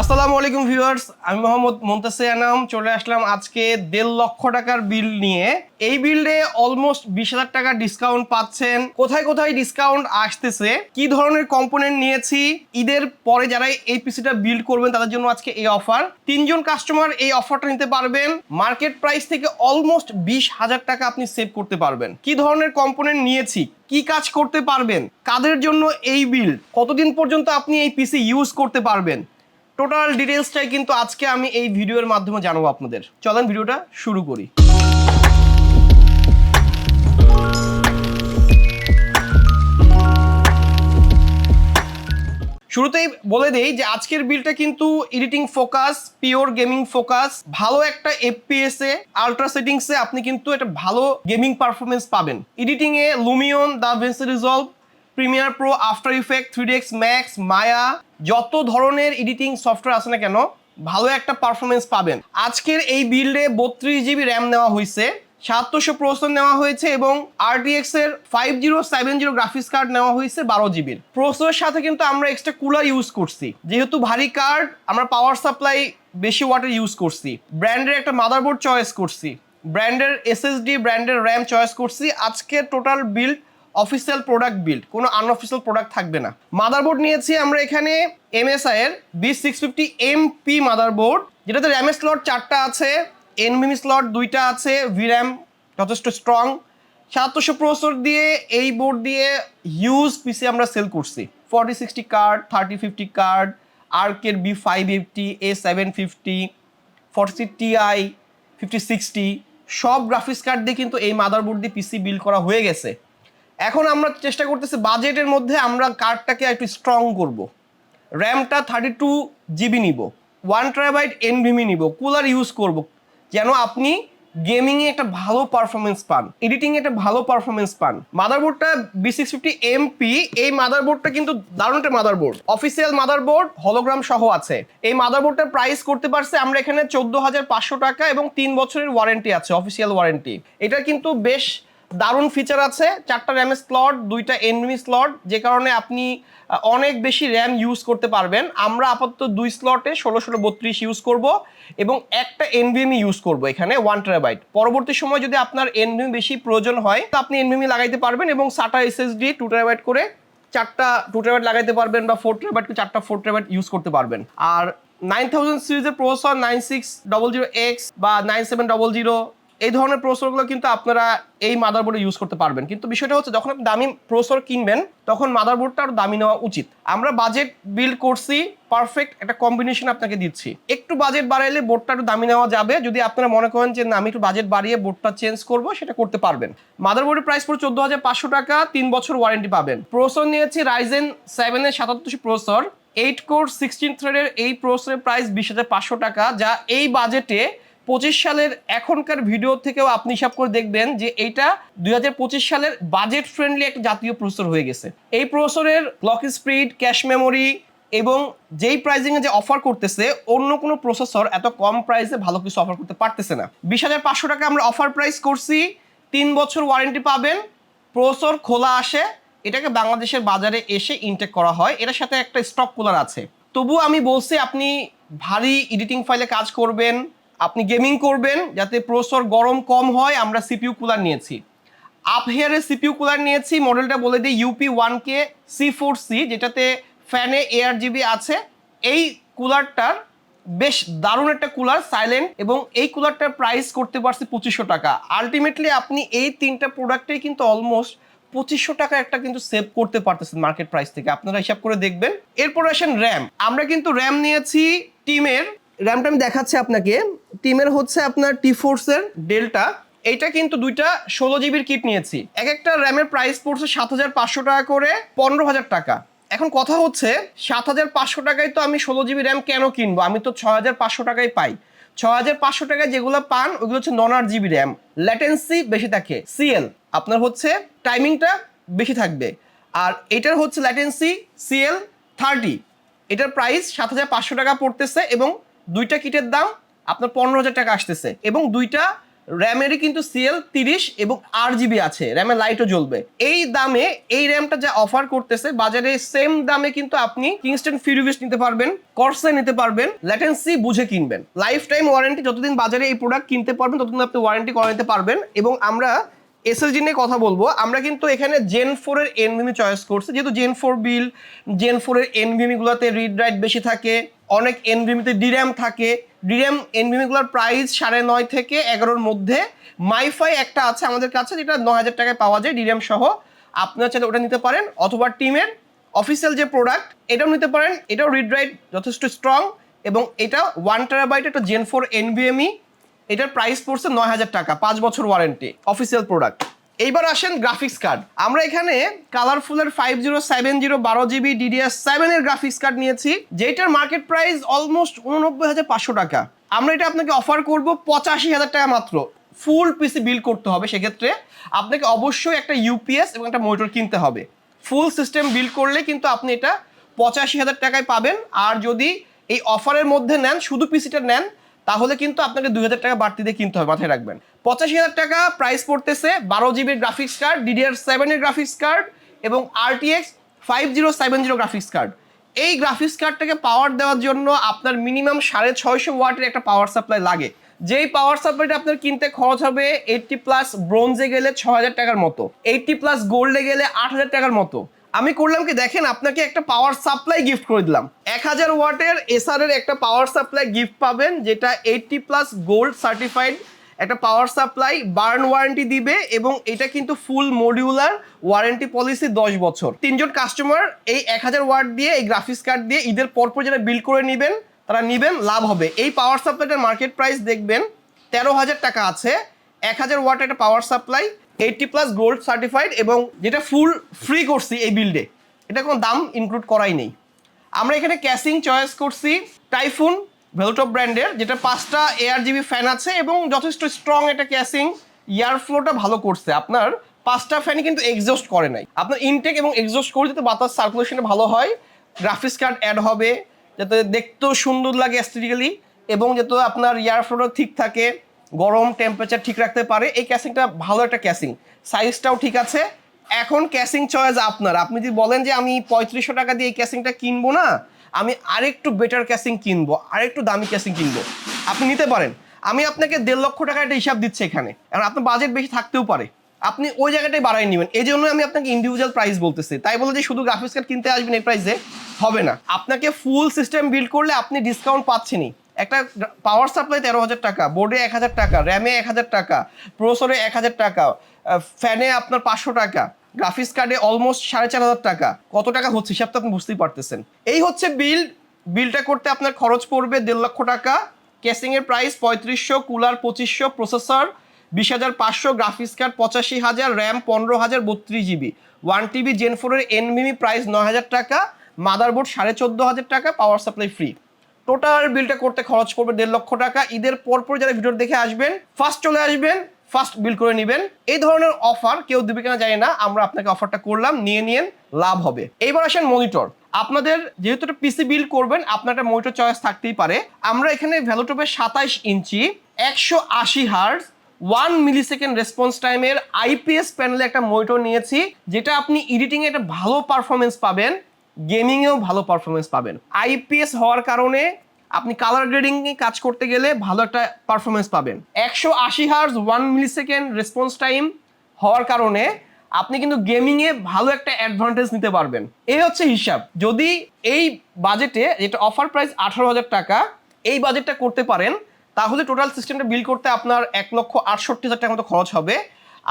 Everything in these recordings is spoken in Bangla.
আসসালামু আলাইকুম ভিউয়ার্স, আমি মোহাম্মদ মুমতাসে আনাম, চলে আসলাম আজকে দেড় লক্ষ টাকার বিল নিয়ে। এই বিল্ডে অলমোস্ট বিশ হাজার টাকা ডিসকাউন্ট পাচ্ছেন। কোথায় কোথায় ডিসকাউন্ট আসতেছে? কি ধরনের কম্পোনেন্ট নিয়েছি? ঈদের পরে যারা এই পিসিটা বিল্ড করবেন, তাদের জন্য আজকে এই অফার তিনজন কাস্টমার এই অফারটা নিতে পারবেন। মার্কেট প্রাইস থেকে অলমোস্ট বিশ হাজার টাকা আপনি সেভ করতে পারবেন। কি ধরনের কম্পোনেন্ট নিয়েছি? কি কাজ করতে পারবেন? কাদের জন্য এই বিল কতদিন পর্যন্ত আপনি এই পিসি ইউজ করতে পারবেন? টোটাল ডিটেলসটাই কিন্তু আজকে আমি এই ভিডিওর মাধ্যমে জানাব আপনাদের। চলেন ভিডিওটা শুরু করি। শুরুতেই বলে দেই যে আজকের বিলটা কিন্তু editing focus, pure gaming focus, ভালো একটা এফপিএস এ আলট্রা সেটিংসে আপনি কিন্তু একটা ভালো গেমিং পারফরমেন্স পাবেন। এডিটিং এ Lumion DaVinci Resolve Premiere Pro After Effect three DS Max Maya যত ধরনের এডিটিং সফটওয়্যার আছে না কেন, ভালো একটা পারফরমেন্স পাবেন। আজকের এই বিল্ডে বত্রিশ জিবি র্যাম নেওয়া হয়েছে, সাতশো প্রসেসর নেওয়া হয়েছে এবং আরটিএক্স এর five zero seven zero graphics card নেওয়া হয়েছে বারো জিবির প্রসেসরের সাথে কিন্তু আমরা এক্সট্রা কুলার ইউজ করছি। যেহেতু ভারী কার্ড আমরা পাওয়ার সাপ্লাই বেশি ওয়াটার ইউজ করছি। ব্র্যান্ডের একটা মাদারবোর্ড চয়েস করছি। ব্র্যান্ডের এসএসডি ব্র্যান্ডের র্যাম চয়েস করছি। আজকে total build official product build কোনো আনঅফিসিয়াল প্রোডাক্ট থাকবে না। মাদারবোর্ড নিয়েছি আমরা এখানে এমএসআই এর B six fifty MP motherboard যেটাতে র্যামের স্লট চারটা আছে এনভিমি স্লট দুইটা আছে ভির্যাম যথেষ্ট স্ট্রং সাতশো প্রসেসর দিয়ে এই বোর্ড দিয়ে হিউজ পিসি আমরা সেল করছি। Forty sixty card thirty fifty card আর্কের B five eighty A seven fifty forty Ti fifty sixty সব গ্রাফিক্স কার্ড দিয়ে কিন্তু এই মাদারবোর্ড দিয়ে পিসি বিল্ড করা হয়ে গেছে। এখন আমরা চেষ্টা করতেছি বাজেটের মধ্যে আমরা কার্ডটাকে একটু স্ট্রং করব। র্যামটা থার্টি টু জিবি নিব ওয়ান ট্রাইবাইট এনভিমি নিব কুলার ইউজ করব, যেন আপনি গেমিংয়ে একটা ভালো পারফরমেন্স পান এডিটিংয়ে একটা ভালো পারফরমেন্স পান। মাদারবোর্ডটা বি সিক্স ফিফটি এমপি এই মাদারবোর্ডটা কিন্তু দারুণ একটা মাদারবোর্ড অফিসিয়াল মাদারবোর্ড হলোগ্রাম সহ আছে। এই মাদারবোর্ডটার প্রাইস করতে পারছে আমরা এখানে চোদ্দ হাজার পাঁচশো টাকা এবং তিন বছরের ওয়ারেন্টি আছে অফিসিয়াল ওয়ারেন্টি এটা কিন্তু বেশ দারুণ ফিচার আছে। চারটা র্যামের স্লট দুইটা এনভি স্লট যে কারণে আপনি অনেক বেশি র্যাম ইউজ করতে পারবেন। আমরা আপাতত দুই স্লটে ষোলো ষোলো বত্রিশ ইউজ করব এবং একটা এনভিএমই ইউজ করব এখানে ওয়ান টেরাবাইট পরবর্তী সময় যদি আপনার এনভিএম বেশি প্রয়োজন হয়, তো আপনি এনভিএমই লাগাইতে পারবেন এবং সাটা এসএসডি টু টেরাবাইট করে চারটা টু টেরাবাইট লাগাইতে পারবেন বা ফোর টেরাবাইট চারটা ফোর টেরাবাইট ইউজ করতে পারবেন। আর নাইন থাউজেন্ড সিরিজের processor nine six double zero X বা নাইন সেভেন ডবল জিরো এই ধরনের প্রসেসরগুলো কিন্তু আপনারা এই মাদারবোর্ডে ইউজ করতে পারবেন। কিন্তু বিষয়টা হচ্ছে, যখন আপনি দামি প্রসেসর কিনবেন, তখন মাদারবোর্ডটা আরও দামি নেওয়া উচিত। আমরা বাজেট বিল্ড করছি পারফেক্ট একটা কম্বিনেশন আপনাকে দিচ্ছি। একটু বাজেট বাড়াইলে বোর্ডটা একটু দামি নেওয়া যাবে। যদি আপনারা মনে করেন যে, না, আমি একটু বাজেট বাড়িয়ে বোর্ডটা চেঞ্জ করব সেটা করতে পারবেন। মাদারবোর্ডের প্রাইস পড়ে চোদ্দ হাজার পাঁচশো টাকা, তিন বছর ওয়ারেন্টি পাবেন। প্রসেসর নিয়েছি রাইজেন সেভেনের সাতাত্তরশো প্রসেসর এইট কোর সিক্সটিন থ্রেডের এই প্রসেসরের প্রাইস বিশ হাজার পাঁচশো টাকা, যা এই বাজেটে পঁচিশ সালের এখনকার ভিডিও থেকেও আপনি হিসাব করে দেখবেন যে এইটা দুই হাজার পঁচিশ সালের বাজেট ফ্রেন্ডলি একটা জাতীয় প্রসেসর হয়ে গেছে। এই প্রসেসরের ক্লক স্পিড ক্যাশ মেমোরি এবং যেই প্রাইজিংয়ে যে অফার করতেছে, অন্য কোনো প্রসেসর এত কম প্রাইসে ভালো কিছু অফার করতে পারতেছে না। বিশ হাজার পাঁচশো টাকা আমরা অফার প্রাইস করছি, তিন বছর ওয়ারেন্টি পাবেন প্রসেসর খোলা আসে, এটাকে বাংলাদেশের বাজারে এসে ইনটেক করা হয়। এটার সাথে একটা স্টক কুলার আছে। তবু আমি বলছি, আপনি ভারী এডিটিং ফাইলে কাজ করবেন আপনি গেমিং করবেন যাতে প্রসেসর গরম কম হয়, আমরা সিপিইউ কুলার নিয়েছি। আপ হেয়ারের সিপিইউ কুলার নিয়েছি, মডেলটা বলে দিই UP one K C four C যেটাতে ফ্যানে এয়ার জিবি আছে। এই কুলারটার বেশ দারুণ একটা কুলার সাইলেন্ট এবং এই কুলারটার প্রাইস করতে পারছি পঁচিশশো টাকা। আলটিমেটলি আপনি এই তিনটা প্রোডাক্টেই কিন্তু অলমোস্ট পঁচিশশো টাকা একটা কিন্তু সেভ করতে পারতেছেন মার্কেট প্রাইস থেকে। আপনারা হিসাব করে দেখবেন। এরপর আসেন র্যাম আমরা কিন্তু র্যাম নিয়েছি টিমের র্যামটা আমি দেখাচ্ছি আপনাকে। টিমের হচ্ছে আপনার টি ফোর্সের ডেল্টা এইটা কিন্তু দুইটা ষোলো জিবির কিট নিয়েছি। এক একটা র্যামের প্রাইস পড়ছে সাত হাজার পাঁচশো টাকা করে পনেরো হাজার টাকা। এখন কথা হচ্ছে, সাত হাজার পাঁচশো টাকায় তো আমি ষোলো জিবি র্যাম কেন কিনবো? আমি তো ছয় হাজার পাঁচশো টাকায় পাই। ছয় হাজার পাঁচশো টাকায় যেগুলো পান ওগুলো হচ্ছে নন আট জিবি র্যাম ল্যাটেন্সি বেশি থাকে। সিএল আপনার হচ্ছে টাইমিংটা বেশি থাকবে। আর এটার হচ্ছে ল্যাটেন্সি সিএল থার্টি এটার প্রাইস সাত হাজার পাঁচশো টাকা পড়তেছে এবং দুইটা কিটের দাম আপনার পনেরো হাজার টাকা আসতেছে। এবং দুইটা র্যামেরই কিন্তু সিএল তিরিশ এবং আট জিবি আছে। র্যামের লাইটও জ্বলবে। এই দামে, এই র্যামটা যা অফার করতেছে, বাজারে সেম দামে কিন্তু আপনি কিংস্টন ফিউরিভিস নিতে পারবেন কর্সে নিতে পারবেন ল্যাটেন্সি বুঝে কিনবেন। লাইফ টাইম ওয়ারেন্টি যতদিন বাজারে এই প্রোডাক্ট কিনতে পারবেন, ততদিন আপনি ওয়ারেন্টি করে নিতে পারবেন। এবং আমরা এসএসজি নিয়ে কথা বলব। আমরা কিন্তু এখানে জেন ফোর এর এনভিমি চয়েস করছি। যেহেতু জেন ফোর বিল জেন ফোর এর এনভিমিগুলোতে রিড রাইট বেশি থাকে। অনেক এনভিমিতে ডির্যাম থাকে। ডির্যাম এনভিমি গুলোর প্রাইস সাড়ে নয় থেকে এগারোর মধ্যে। মাইফাই একটা আছে আমাদের কাছে, যেটা ন হাজার টাকায় পাওয়া যায় ডির্যাম সহ। আপনারা চাইলে ওটা নিতে পারেন। অথবা টিমের অফিসিয়াল যে প্রোডাক্ট এটাও নিতে পারেন। এটাও রিড রাইট যথেষ্ট স্ট্রং এবং এটা ওয়ান টেরাবাইট একটা জেন ফোর এনভিএমই এটার প্রাইস পড়ছে নয় হাজার টাকা, পাঁচ বছর ওয়ারেন্টি অফিসিয়াল প্রোডাক্ট এইবার আসেন গ্রাফিক্স কার্ড আমরা এখানে কালারফুলের ফাইভ জিরো সেভেন জিরো বারো জিবি ডিডিএস সেভেনের গ্রাফিক্স কার্ড নিয়েছি যেটার মার্কেট প্রাইস অলমোস্ট উননব্বই হাজার পাঁচশো টাকা। আমরা এটা আপনাকে অফার করব পঁচাশি হাজার টাকা মাত্র। ফুল পিসি বিল করতে হবে সেক্ষেত্রে। আপনাকে অবশ্যই একটা ইউপিএস এবং একটা মোটর কিনতে হবে। ফুল সিস্টেম বিল করলে কিন্তু আপনি এটা পঁচাশি হাজার টাকায় পাবেন। আর যদি এই অফারের মধ্যে নেন, শুধু পিসিটা নেন তাহলে কিন্তু আপনাকে দুই হাজার টাকা বাড়তি দিয়ে কিনতে হবে, মাথায় রাখবেন। পঁচাশি হাজার টাকা প্রাইস পড়তেছে বারো জিবির গ্রাফিক্স কার্ড ডিডিআর সেভেনের গ্রাফিক্স কার্ড এবং RTX five zero seven zero graphics card এই গ্রাফিক্স কার্ডটাকে পাওয়ার দেওয়ার জন্য আপনার মিনিমাম সাড়ে ছয়শো ওয়াটের একটা পাওয়ার সাপ্লাই লাগে। যেই পাওয়ার সাপ্লাইটা আপনার কিনতে খরচ হবে এইটটি প্লাস ব্রোঞ্জে গেলে ছ হাজার টাকার মতো এইটটি প্লাস গোল্ডে গেলে আট হাজার টাকার মতো। আমি করলাম কি, দেখেন আপনাকে একটা পাওয়ার সাপ্লাই গিফট করে দিলাম। এক হাজার ওয়াটের এসআর এর একটা পাওয়ার সাপ্লাই গিফট পাবেন, যেটা এইটটি প্লাস গোল্ড সার্টিফাইড একটা পাওয়ার সাপ্লাই বার্ন ওয়ারেন্টি দিবে এবং এটা কিন্তু ফুল মডিউলার ওয়ারেন্টি পলিসি দশ বছর। তিনজন কাস্টমার এই এক হাজার ওয়াট দিয়ে, এই গ্রাফিক্স কার্ড দিয়ে ঈদের পরপর যারা বিল করে নেবেন, তারা নেবেন, লাভ হবে। এই পাওয়ার সাপ্লাইটার মার্কেট প্রাইস দেখবেন, তেরো হাজার টাকা আছে, এক হাজার ওয়াট একটা power supply eighty plus gold certified এবং যেটা ফুল ফ্রি করছি এই বিল্ডে এটা কোনো দাম ইনক্লুড করাই নেই। আমরা এখানে ক্যাসিং চয়েস করছি টাইফুন ভেলোটপ ব্র্যান্ডের যেটা পাঁচটা এয়ার জিবি ফ্যান আছে এবং যথেষ্ট স্ট্রং এটা ক্যাসিং ইয়ার ফ্লোটা ভালো করছে। আপনার পাঁচটা ফ্যানই কিন্তু এক্সস্ট করে নাই। আপনার ইনটেক এবং এক্সস্ট করে যাতে বাতাস সার্কুলেশনে ভালো হয় গ্রাফিক্স কার্ড অ্যাড হবে, যাতে দেখতেও সুন্দর লাগে অ্যাস্থেটিক্যালি এবং যাতে আপনার ইয়ার ফ্লোটা ঠিক থাকে। গরম টেম্পারেচার ঠিক রাখতে পারে। এই ক্যাসিংটা ভালো একটা ক্যাসিং সাইজটাও ঠিক আছে। এখন ক্যাসিং চয়েস আপনার। আপনি যদি বলেন যে আমি পঁয়ত্রিশশো টাকা দিয়ে এই ক্যাসিংটা কিনবো না, আমি আরেকটু বেটার ক্যাসিং কিনবো, আরেকটু দামি ক্যাসিং কিনবো। আপনি নিতে পারেন। আমি আপনাকে দেড় লক্ষ টাকা একটা হিসাব দিচ্ছি এখানে। কারণ আপনার বাজেট বেশি থাকতেও পারে। আপনি ওই জায়গাটাই বাড়াই নেবেন। এই জন্য আমি আপনাকে ইন্ডিভিজুয়াল প্রাইস বলতেছি। তাই বলে যে শুধু গ্রাফিক্স কার্ড কিনতে আসবেন এই প্রাইসে হবে না। আপনাকে ফুল সিস্টেম বিল্ড করলে আপনি ডিসকাউন্ট পাচ্ছেনই। একটা পাওয়ার সাপ্লাই তেরো হাজার টাকা বোর্ডে এক হাজার টাকা র্যামে এক হাজার টাকা প্রসরে এক হাজার টাকা ফ্যানে আপনার পাঁচশো টাকা গ্রাফিক্স কার্ডে অলমোস্ট সাড়ে চার হাজার টাকা। কত টাকা হচ্ছে হিসাব তো আপনি বুঝতেই পারতেছেন। এই হচ্ছে বিল বিলটা করতে আপনার খরচ পড়বে দেড় লক্ষ টাকা কেসিংয়ের প্রাইস পঁয়ত্রিশশো কুলার পঁচিশশো প্রসেসর বিশ হাজার পাঁচশো গ্রাফিক্স কার্ড পঁচাশি হাজার র্যাম পনেরো হাজার, বত্রিশ জিবি ওয়ান টিবি জেন ফোরের এনমিমি প্রাইস নয় হাজার টাকা মাদারবোর্ড সাড়ে চোদ্দ হাজার টাকা পাওয়ার সাপ্লাই ফ্রি টোটাল বিলটা করতে খরচ পড়বে দেড় লক্ষ টাকা। ঈদের পরপর যারা ভিডিও দেখে আসবেন ফার্স্ট চলে আসবেন ফার্স্ট বিল করে নেবেন। এই ধরনের অফার কেউ দেবে কিনা জানি না, আমরা আপনাকে অফারটা করলাম, নিয়ে নিয়েন লাভ হবে। এইবার আসেন মনিটর আপনাদের যেহেতু একটা পিসি বিল করবেন, আপনার একটা মনিটর চয়েস থাকতেই পারে। আমরা এখানে ভ্যালোটপের সাতাইশ ইঞ্চি, একশো আশি hertz one millisecond response টাইমের আইপিএস প্যানেলে একটা মনিটর নিয়েছি, যেটা আপনি এডিটিংয়ে একটা ভালো পারফরমেন্স পাবেন। গেমিংয়েও ভালো পারফরমেন্স পাবেন। আইপিএস হওয়ার কারণে আপনি কালার গ্রেডিং কাজ করতে গেলে ভালো একটা পারফরমেন্স পাবেন। একশো আশি hertz one millisecond response time হওয়ার কারণে আপনি কিন্তু গেমিংয়ে ভালো একটা অ্যাডভান্টেজ নিতে পারবেন। এই হচ্ছে হিসাব। যদি এই বাজেটে যেটা অফার প্রাইস আঠারো হাজার টাকা, এই বাজেটটা করতে পারেন, তাহলে টোটাল সিস্টেমটা বিল করতে আপনার এক লক্ষ আটষট্টি হাজার টাকার মতো খরচ হবে।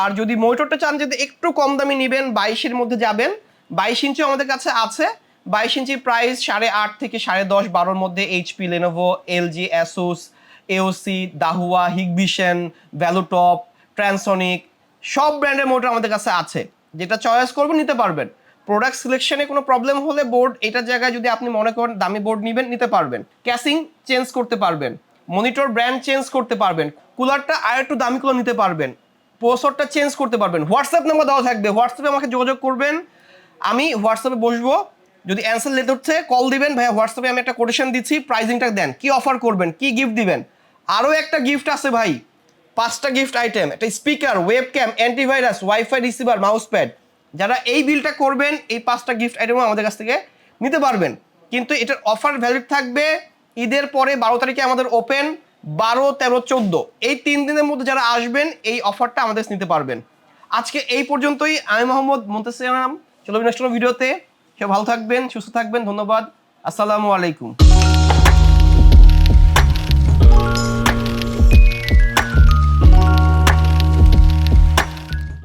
আর যদি মোটরটা চান যদি একটু কম দামি নেবেন, বাইশের মধ্যে যাবেন বাইশ ইঞ্চি আমাদের কাছে আছে। বাইশ ইঞ্চি প্রাইস সাড়ে আট থেকে সাড়ে দশ বারোর মধ্যে HP Lenovo LG Asus AOC Dahua Hikvision ValueTop Transonic সব ব্র্যান্ডের মোটর আমাদের কাছে আছে। যেটা চয়েস করবেন, নিতে পারবেন। প্রোডাক্ট সিলেকশনে কোনো প্রবলেম হলে বোর্ড এটার জায়গায় যদি আপনি মনে করেন দামি বোর্ড নেবেন, নিতে পারবেন। ক্যাসিং চেঞ্জ করতে পারবেন। মনিটর ব্র্যান্ড চেঞ্জ করতে পারবেন। কুলারটা আর একটু দামি কুলার নিতে পারবেন। প্রসরটা চেঞ্জ করতে পারবেন। হোয়াটসঅ্যাপ নাম্বার দেওয়া থাকবে। হোয়াটসঅ্যাপে আমাকে যোগাযোগ করবেন। আমি হোয়াটসঅ্যাপে বসবো, যদি অ্যান্সার লেট হচ্ছে কল দিবেন। ভাইয়া, হোয়াটসঅ্যাপে আমি একটা কোটেশন দিচ্ছি প্রাইজিংটা দেন, কি অফার করবেন, কি গিফট দিবেন। আরও একটা গিফট আছে ভাই, পাঁচটা গিফট আইটেম একটা speaker webcam antivirus WiFi receiver mouse pad যারা এই বিলটা করবেন, এই পাঁচটা গিফট আইটেমও আমাদের কাছ থেকে নিতে পারবেন। কিন্তু এটার অফার ভ্যালিড থাকবে ঈদের পরে বারো তারিখে আমাদের ওপেন বারো, তেরো, চোদ্দ। এই তিন দিনের মধ্যে যারা আসবেন, এই অফারটা আমাদের নিতে পারবেন। আজকে এই পর্যন্তই, আমি মোহাম্মদ মুন্তাসিরাম চলো নেক্সট ভিডিওতে। সে ভালো থাকবেন সুস্থ থাকবেন ধন্যবাদ। আসসালামু আলাইকুম।